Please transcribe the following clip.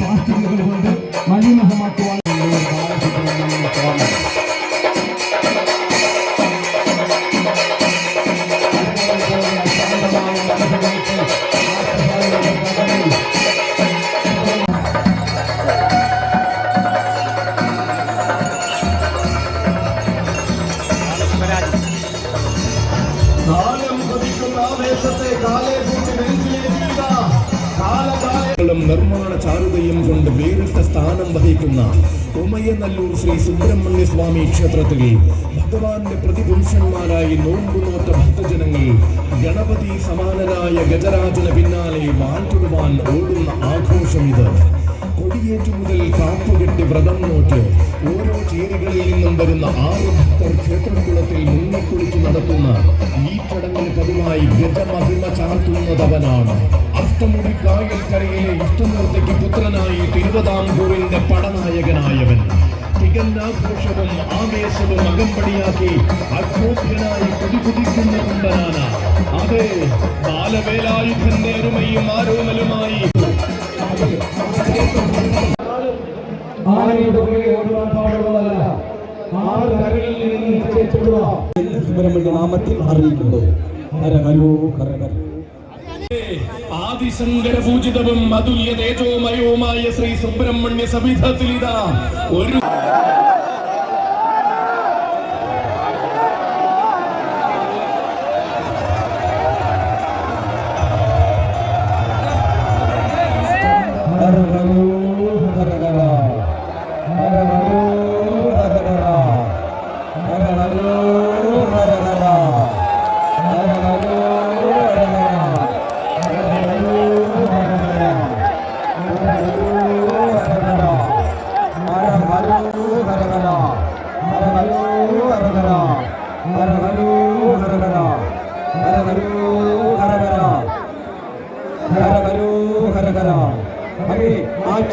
പാർട്ടികൾ കൊണ്ട് മലിനഹമാക്കുവാൻ കാലകാലങ്ങളും നിർമ്മാണ ചാരുതയും കൊണ്ട് വേറിട്ട സ്ഥാനം വഹിക്കുന്ന ഉമയനല്ലൂർ ശ്രീ സുബ്രഹ്മണ്യ സ്വാമി ക്ഷേത്രത്തിൽ ഭഗവാന്റെ പ്രതിപുരുഷന്മാരായി നോമ്പുനോറ്റ ഭക്തജനങ്ങൾ ഗണപതി സമാനനായ ഗജരാജന് പിന്നാലെ വാൻതൊടുവാൻ ഓടുന്ന ആഘോഷം ഇത് കൊടിയേറ്റു മുതൽ കാപ്പുകെട്ടി വ്രതം നോറ്റ് ഓരോ ചേരികളിൽ നിന്നും വരുന്ന ആറ് ഭക്തർ മുങ്ങിക്കുളിച്ച് നടത്തുന്ന ഈ ചടങ്ങിൽ പതിവായി ഗജമഹിമ ചാർത്തുന്നതവനാണ്. അഷ്ടമുടി കായൽക്കരയിലെ ഇഷ്ടമൂർത്തിക്ക് പുത്രനായി തിരുവിതാംകൂറിന്റെ പടനായകനായവൻ. തികന്നാഘോഷവും ആവേശവും അകമ്പടിയാക്കി അക്ഷോഭ്യനായി കുതികുതിക്കുന്ന കുമ്പനാണ് അതെ ബാലവേലായുധന്റെ അരുമയും ആരോമലുമായി. പുറകെ ഓടുവാൻ പാടുള്ളതല്ല ആറ് കരകളിൽ നിന്ന് നിശ്ചയിച്ചുള്ള സുബ്രഹ്മണ്യ നാമത്തിൽ അറിയിക്കുന്നു ആദിശങ്കര പൂജിതവും അതുല്യ തേജോമയവുമായ ശ്രീ സുബ്രഹ്മണ്യ സവിധത്തിലിതാ. ഒരു रहा हमें आज